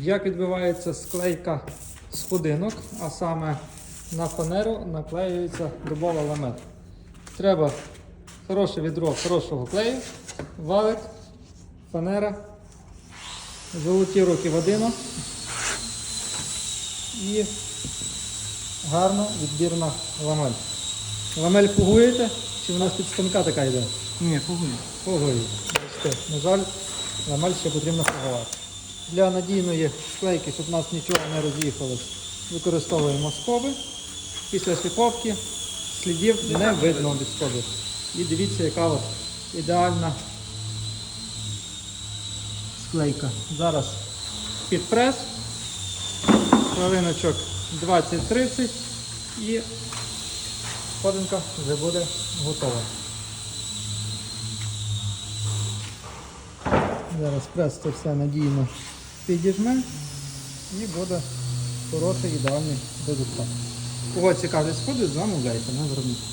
Як відбувається склейка сходинок, а саме на фанеру наклеюється дубова ламета. Треба хороше відро хорошого клею, валик, фанера, золоті руки Вадима і гарно відбірна ламель. Ламель пугуєте, чи вона з-під станка така йде? Ні, погуй. Погою. На жаль, ламель ще потрібно погувати. Для надійної склейки, щоб у нас нічого не роз'їхалось, використовуємо скоби. Після шліфовки слідів не видно від скоби. І дивіться, яка от ідеальна склейка. Зараз під прес, хвилиночок 20-30 і сходинка вже буде готова. Зараз прес це все надійно підіжме і буде хороший ідеальний результат. Кого цікавить сходи, замовляйте на виробництво.